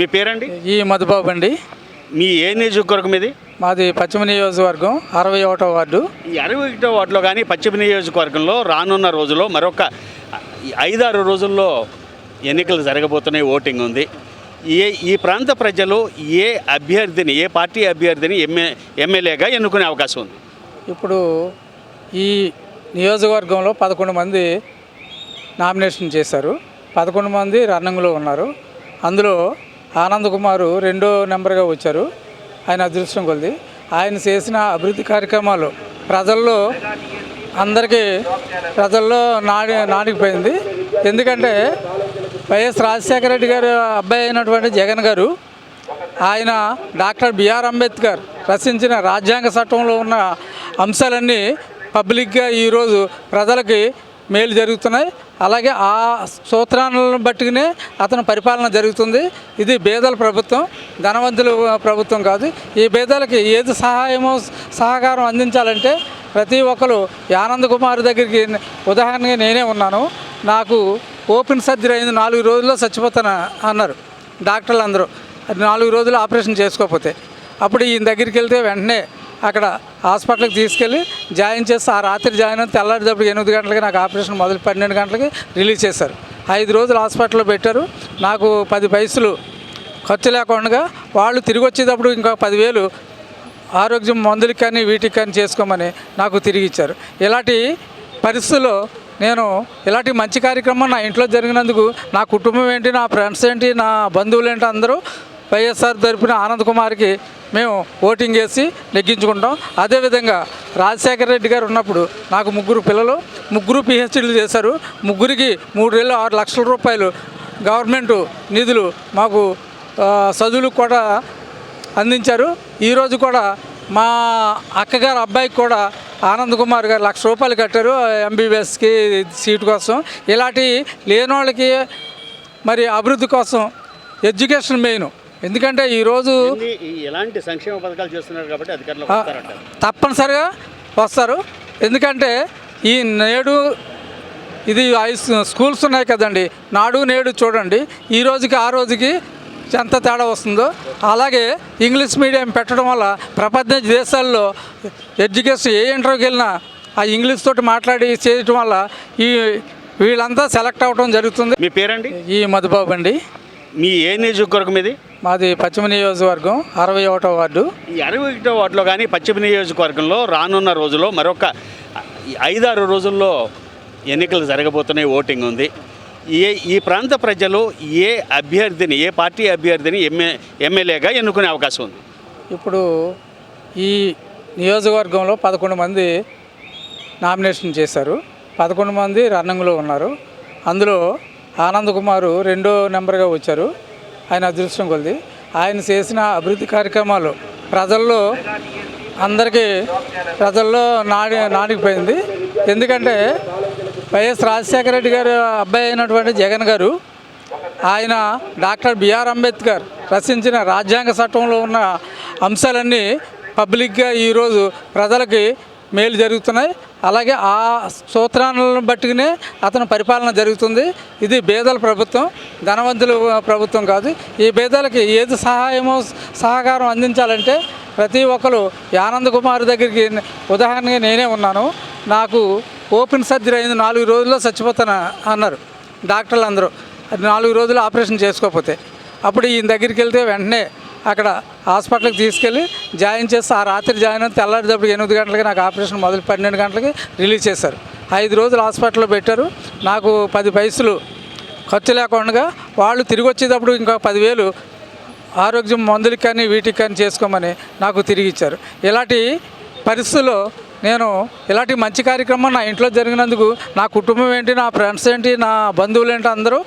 మీ పేరండి? ఈ మధుబాబు అండి. మీ ఏ నియోజకవర్గం ఇది? మాది పశ్చిమ నియోజకవర్గం అరవై ఒకటో వార్డు. ఈ అరవై ఒకటో వార్డులో కానీ పశ్చిమ నియోజకవర్గంలో రానున్న రోజుల్లో మరొక ఐదారు రోజుల్లో ఎన్నికలు జరగబోతున్నాయి ఓటింగ్ ఉంది. ఏ ఈ ప్రాంత ప్రజలు ఏ అభ్యర్థిని ఏ పార్టీ అభ్యర్థిని ఎమ్మె ఎమ్మెల్యేగా ఎన్నుకునే అవకాశం ఉంది? ఇప్పుడు ఈ నియోజకవర్గంలో పదకొండు మంది నామినేషన్ చేశారు. పదకొండు మంది రన్నింగ్లో ఉన్నారు. అందులో ఆనంద్ కుమారు రెండో నెంబర్గా వచ్చారు. ఆయన అదృష్టం కొలిది. ఆయన చేసిన అభివృద్ధి కార్యక్రమాలు ప్రజల్లో అందరికీ ప్రజల్లో నాడి నాడిపోయింది ఎందుకంటే వైఎస్ రాజశేఖర రెడ్డి గారు అబ్బాయి అయినటువంటి జగన్ గారు ఆయన డాక్టర్ బిఆర్ అంబేద్కర్ రచించిన రాజ్యాంగ చట్టంలో ఉన్న అంశాలన్నీ పబ్లిక్గా ఈరోజు ప్రజలకి మేలు జరుగుతున్నాయి. అలాగే ఆ సూత్రాలను బట్టినే అతను పరిపాలన జరుగుతుంది. ఇది బేదల ప్రభుత్వం ధనవంతుల ప్రభుత్వం కాదు. ఈ బేదలకి ఏది సహాయమో సహకారం అందించాలంటే ప్రతి ఒక్కరు ఆనంద్ కుమార్ దగ్గరికి ఉదాహరణగా నేనే ఉన్నాను. నాకు ఓపెన్ సర్జరీ అయింది నాలుగు రోజుల్లో చచ్చిపోతాను అన్నారు డాక్టర్లు అందరూ. నాలుగు రోజులు ఆపరేషన్ చేసుకోకపోతే. అప్పుడు ఈయన దగ్గరికి వెళ్తే వెంటనే అక్కడ హాస్పిటల్కి తీసుకెళ్ళి జాయిన్ చేసి ఆ రాత్రి జాయిన్ అయితే తెల్లారిదప్పుడు ఎనిమిది గంటలకి నాకు ఆపరేషన్ మొదలు పన్నెండు గంటలకి రిలీజ్ చేశారు. ఐదు రోజులు హాస్పిటల్లో పెట్టారు. నాకు పది పైసలు ఖర్చు లేకుండా వాళ్ళు తిరిగి వచ్చేటప్పుడు ఇంకా పదివేలు ఆరోగ్యం మందులకి కానీ వీటికి కానీ చేసుకోమని నాకు తిరిగి ఇచ్చారు. ఇలాంటి పరిస్థితుల్లో నేను ఇలాంటి మంచి కార్యక్రమం నా ఇంట్లో జరిగినందుకు నా కుటుంబం ఏంటి నా ఫ్రెండ్స్ ఏంటి నా బంధువులు ఏంటి అందరూ వైఎస్ఆర్ తరపున ఆనంద్ కుమార్కి మేము ఓటింగ్ వేసి నెగ్గించుకుంటాం అదేవిధంగా రాజశేఖర రెడ్డి గారు ఉన్నప్పుడు నాకు ముగ్గురు పిల్లలు ముగ్గురు పిహెచ్డీలు చేశారు. ముగ్గురికి మూడేళ్ళు ఆరు లక్షల రూపాయలు గవర్నమెంట్ నిధులు మాకు ఆ, చదువులకు కూడా అందించారు. ఈరోజు కూడా మా అక్కగారు అబ్బాయికి కూడా ఆనంద్ కుమార్ గారు లక్ష రూపాయలు కట్టారు ఎంబీబీఎస్కి సీట్ కోసం. ఇలాంటి లేని వాళ్ళకి మరి అభివృద్ధి కోసం ఎడ్యుకేషన్ మెయిన్. ఎందుకంటే ఈరోజు ఎలాంటి సంక్షేమ పథకాలు చేస్తున్నారు కాబట్టి అధికారులు తప్పనిసరిగా వస్తారు. ఎందుకంటే ఈ నేడు ఇది స్కూల్స్ ఉన్నాయి కదండి. నాడు నేడు చూడండి. ఈ రోజుకి ఆ రోజుకి ఎంత తేడా వస్తుందో. అలాగే ఇంగ్లీష్ మీడియం పెట్టడం వల్ల ప్రపంచ దేశాల్లో ఎడ్యుకేషన్ ఏ ఇంటర్వ్యూకి వెళ్ళినా ఆ ఇంగ్లీష్ తోటి మాట్లాడి చేయటం వల్ల ఈ వీళ్ళంతా సెలెక్ట్ అవ్వడం జరుగుతుంది. మీ పేరండి? ఈ మధుబాబు అండి. మీ ఏ నియోజకవర్గం ఇది? మాది పశ్చిమ నియోజకవర్గం అరవై ఒకటో వార్డు. ఈ అరవై ఒకటో వార్డులో కానీ పశ్చిమ నియోజకవర్గంలో రానున్న రోజుల్లో మరొక ఐదారు రోజుల్లో ఎన్నికలు జరగబోతున్నాయి ఓటింగ్ ఉంది. ఏ ఈ ప్రాంత ప్రజలు ఏ అభ్యర్థిని ఏ పార్టీ అభ్యర్థిని ఎమ్మె ఎమ్మెల్యేగా ఎన్నుకునే అవకాశం ఉంది? ఇప్పుడు ఈ నియోజకవర్గంలో పదకొండు మంది నామినేషన్ చేశారు. పదకొండు మంది రన్నింగ్లో ఉన్నారు. అందులో ఆనంద్ కుమారు రెండో నెంబర్గా వచ్చారు. ఆయన అదృష్టం కొలిది. ఆయన చేసిన అభివృద్ధి కార్యక్రమాలు ప్రజల్లో అందరికీ ప్రజల్లో నాడి నాడిపోయింది ఎందుకంటే వైఎస్ రాజశేఖర రెడ్డి గారు అబ్బాయి అయినటువంటి జగన్ గారు ఆయన డాక్టర్ బిఆర్ అంబేద్కర్ రచించిన రాజ్యాంగ చట్టంలో ఉన్న అంశాలన్నీ పబ్లిక్గా ఈరోజు ప్రజలకి మేలు జరుగుతున్నాయి. అలాగే ఆ సూత్రాలను బట్టినే అతని పరిపాలన జరుగుతుంది. ఇది బేదల ప్రభుత్వం ధనవంతుల ప్రభుత్వం కాదు. ఈ బేదలకి ఏది సహాయమో సహకారం అందించాలంటే ప్రతి ఒక్కరు ఆనంద్ కుమార్ దగ్గరికి ఉదాహరణగా నేనే ఉన్నాను. నాకు ఓపెన్ సర్జరీ అయింది నాలుగు రోజుల్లో చచ్చిపోతాను అన్నారు డాక్టర్లు అందరూ. నాలుగు రోజులు ఆపరేషన్ చేసుకోకపోతే. అప్పుడు ఈయన దగ్గరికి వెళ్తే వెంటనే అక్కడ హాస్పిటల్కి తీసుకెళ్ళి జాయిన్ చేసి ఆ రాత్రి జాయిన్ అయితే తెల్లారిటప్పుడు ఎనిమిది గంటలకి నాకు ఆపరేషన్ మొదలు పన్నెండు గంటలకి రిలీజ్ చేశారు. ఐదు రోజులు హాస్పిటల్లో పెట్టారు. నాకు పది పైసలు ఖర్చు లేకుండా వాళ్ళు తిరిగి వచ్చేటప్పుడు ఇంకా పదివేలు ఆరోగ్యం మందులకి కానీ వీటికి కానీ చేసుకోమని నాకు తిరిగి ఇచ్చారు. ఇలాంటి పరిస్థితుల్లో నేను ఇలాంటి మంచి కార్యక్రమం నా ఇంట్లో జరిగినందుకు నా కుటుంబం ఏంటి నా ఫ్రెండ్స్ ఏంటి నా బంధువులు ఏంటి అందరూ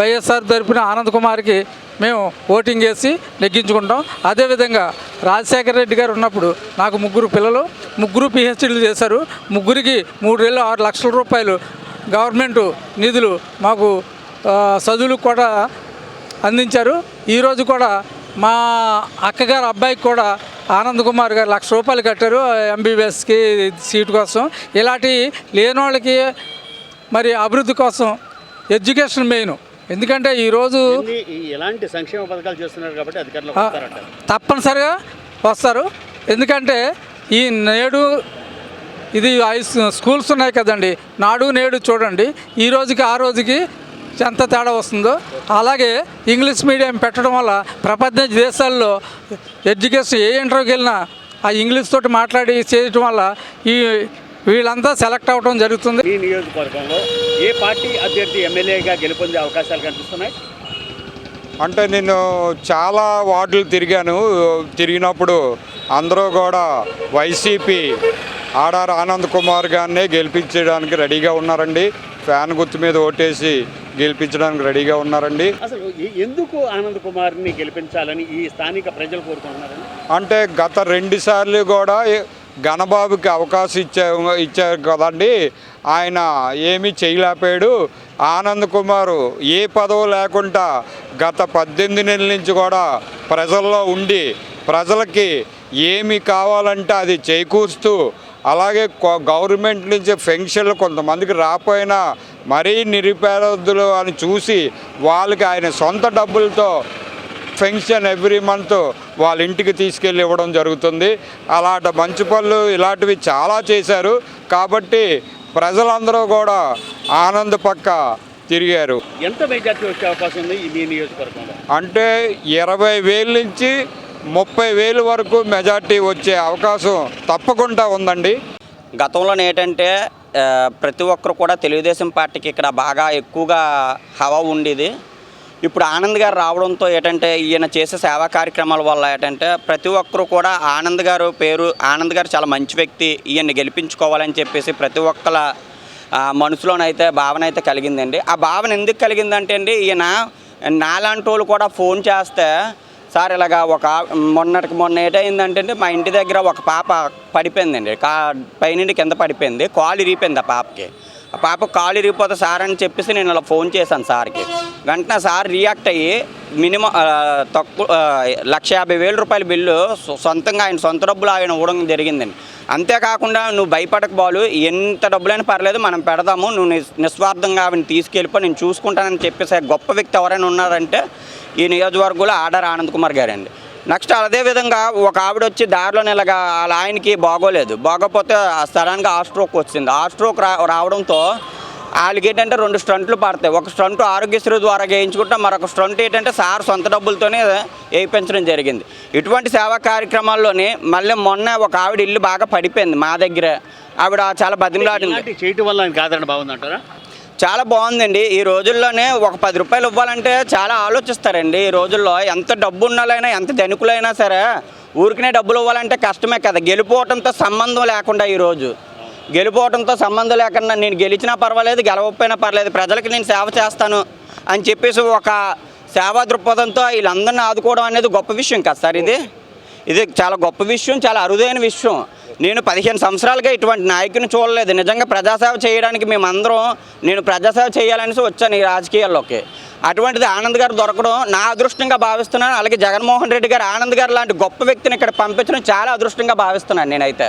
వైఎస్ఆర్ తరపున ఆనంద్ కుమార్కి మేము ఓటింగ్ వేసి నెగ్గించుకుంటాం. అదేవిధంగా రాజశేఖర రెడ్డి గారు ఉన్నప్పుడు నాకు ముగ్గురు పిల్లలు ముగ్గురు పిహెచ్డీలు చేశారు. ముగ్గురికి మూడేళ్ళు ఆరు లక్షల రూపాయలు గవర్నమెంట్ నిధులు మాకు చదువులు కూడా అందించారు. ఈరోజు కూడా మా అక్కగారు అబ్బాయికి కూడా ఆనంద్ కుమార్ గారు లక్ష రూపాయలు కట్టారు ఎంబీబీఎస్కి సీటు కోసం. ఇలాంటి లేని వాళ్ళకి మరి అభివృద్ధి కోసం ఎడ్యుకేషన్ మెయిన్. ఎందుకంటే ఈరోజు ఎలాంటి సంక్షేమ పథకాలు చేస్తున్నారు కాబట్టి అధికారంలో తప్పనిసరిగా వస్తారు. ఎందుకంటే ఈ నేడు ఇది స్కూల్స్ ఉన్నాయి కదండి. నాడు నేడు చూడండి. ఈ రోజుకి ఆ రోజుకి ఎంత తేడా వస్తుందో. అలాగే ఇంగ్లీష్ మీడియం పెట్టడం వల్ల ప్రపంచ దేశాల్లో ఎడ్యుకేషన్ ఏ ఇంటర్వ్యూకి వెళ్ళినా ఆ ఇంగ్లీష్ తోటి మాట్లాడి చేయటం వల్ల ఈ వీళ్ళంతా సెలెక్ట్ అవ్వడం జరుగుతుంది. ఏ పార్టీ అభ్యర్థి ఎమ్మెల్యేగా గెలుపొందే అవకాశాలు కనిపిస్తున్నాయి? అంటే నేను చాలా వార్డులు తిరిగాను. తిరిగినప్పుడు అందరూ కూడా వైసీపీ ఆడార్ ఆనంద్ కుమార్ గారినే గెలిపించడానికి రెడీగా ఉన్నారండి. ఫ్యాన్ గుర్తు మీద ఓటేసి గెలిపించడానికి రెడీగా ఉన్నారండి. అసలు ఎందుకు ఆనంద్ కుమార్ని గెలిపించాలని ఈ స్థానిక ప్రజలు కోరుకుంటున్నారండి? అంటే గత రెండు సార్లు కూడా ఘనబాబుకి అవకాశం ఇచ్చా ఇచ్చారు కదండి. ఆయన ఏమీ చేయలేకపోయాడు. ఆనంద్ కుమార్ ఏ పదవి లేకుండా గత పద్దెనిమిది నెలల నుంచి కూడా ప్రజల్లో ఉండి ప్రజలకి ఏమి కావాలంటే అది చేకూరుస్తూ అలాగే గవర్నమెంట్ నుంచి పెన్షన్లు కొంతమందికి రాపోయినా మరీ నిరుపేదలు అని చూసి వాళ్ళకి ఆయన సొంత డబ్బులతో పెన్షన్ ఎవ్రీ మంత్ వాళ్ళ ఇంటికి తీసుకెళ్ళి ఇవ్వడం జరుగుతుంది. అలాంటి మంచి పనులు ఇలాంటివి చాలా చేశారు. కాబట్టి ప్రజలందరూ కూడా ఆనంద పక్క తిరిగారు. ఎంత మెజార్టీ వచ్చే అవకాశం ఉంది ఈ మీ నియోజకవర్గంలో? అంటే ఇరవై వేల నుంచి ముప్పై వేలు వరకు మెజార్టీ వచ్చే అవకాశం తప్పకుండా ఉందండి. గతంలో ఏంటంటే ప్రతి ఒక్కరు కూడా తెలుగుదేశం పార్టీకి ఇక్కడ బాగా ఎక్కువగా హవా ఉండేది. ఇప్పుడు ఆనంద్ గారు రావడంతో ఏంటంటే ఈయన చేసే సేవా కార్యక్రమాల వల్ల ఏంటంటే ప్రతి ఒక్కరు కూడా ఆనంద్ గారు పేరు ఆనంద్ గారు చాలా మంచి వ్యక్తి ఈయన్ని గెలిపించుకోవాలని చెప్పేసి ప్రతి ఒక్కల మనసులోనైతే భావన అయితే కలిగిందండి. ఆ భావన ఎందుకు కలిగిందంటే అండి ఈయన నాలాంటి వాళ్ళు కూడా ఫోన్ చేస్తే సార్ ఇలాగా ఒక మొన్నటికి మొన్న ఏటైందంటే అండి, మా ఇంటి దగ్గర ఒక పాప పడిపోయిందండి కా పైనుండి కింద పడిపోయింది కాలు ఇరిగిపోయింది ఆ పాపకి. ఆ పాప కాలు ఇరిగిపోతే సార్ అని చెప్పేసి నేను ఇలా ఫోన్ చేశాను సార్కి. వెంటనే సార్ రియాక్ట్ అయ్యి మినిమం తక్కువ లక్ష యాభై వేల రూపాయల బిల్లు సొంతంగా ఆయన సొంత డబ్బులు ఆయన ఇవ్వడం జరిగిందండి. అంతేకాకుండా నువ్వు భయపడక బాలు ఎంత డబ్బులైనా పర్లేదు మనం పెడదాము నువ్వు నిస్వార్థంగా ఆవిడని తీసుకెళ్ళిపో నేను చూసుకుంటానని చెప్పేసి గొప్ప వ్యక్తి ఎవరైనా ఉన్నారంటే ఈ నియోజకవర్గంలో ఆర్డర్ ఆనంద్ కుమార్ గారండి. నెక్స్ట్ అదేవిధంగా ఒక ఆవిడ వచ్చి దారిలో ఇలాగా వాళ్ళ ఆయనకి బాగోలేదు. బాగోపోతే సడన్గా ఆ స్ట్రోక్ వచ్చింది. ఆ స్ట్రోక్ రా రావడంతో వాళ్ళకి ఏంటంటే రెండు స్టంట్లు పడతాయి. ఒక స్టంట్ ఆరోగ్యశ్రీ ద్వారా వేయించుకుంటాం మరొక స్టంట్ ఏంటంటే సార్ సొంత డబ్బులతోనే వేయించడం జరిగింది. ఇటువంటి సేవా కార్యక్రమాల్లోని మళ్ళీ మొన్న ఒక ఆవిడ ఇల్లు బాగా పడిపోయింది మా దగ్గర. ఆవిడ చాలా బతిమలాడింది. చేయటం వల్ల ఆదరణ బాగుందంటారా? చాలా బాగుందండి. ఈ రోజుల్లోనే ఒక పది రూపాయలు ఇవ్వాలంటే చాలా ఆలోచిస్తారండి. ఈ రోజుల్లో ఎంత డబ్బు ఉన్నలైనా ఎంత ధనికులైనా సరే ఊరికనే డబ్బులు ఇవ్వాలంటే కష్టమే కదా. గెలిపోవటంతో సంబంధం లేకుండా ఈరోజు గెలిపోవటంతో సంబంధం లేకుండా నేను గెలిచినా పర్వాలేదు గెలవకపోయినా పర్లేదు ప్రజలకి నేను సేవ చేస్తాను అని చెప్పేసి ఒక సేవా దృక్పథంతో వీళ్ళందరినీ ఆదుకోవడం అనేది గొప్ప విషయం కదా సార్ ఇది. ఇది చాలా గొప్ప విషయం చాలా అరుదైన విషయం. నేను పదిహేను సంవత్సరాలుగా ఇటువంటి నాయకుని చూడలేదు. నిజంగా ప్రజాసేవ చేయడానికి మేమందరం నేను ప్రజాసేవ చేయాలనేసి వచ్చాను ఈ రాజకీయాల్లోకి. అటువంటిది ఆనంద్ గారు దొరకడం నా అదృష్టంగా భావిస్తున్నాను. అలాగే జగన్మోహన్ రెడ్డి గారు ఆనంద్ గారు లాంటి గొప్ప వ్యక్తిని ఇక్కడ పంపించడం చాలా అదృష్టంగా భావిస్తున్నాను నేనైతే.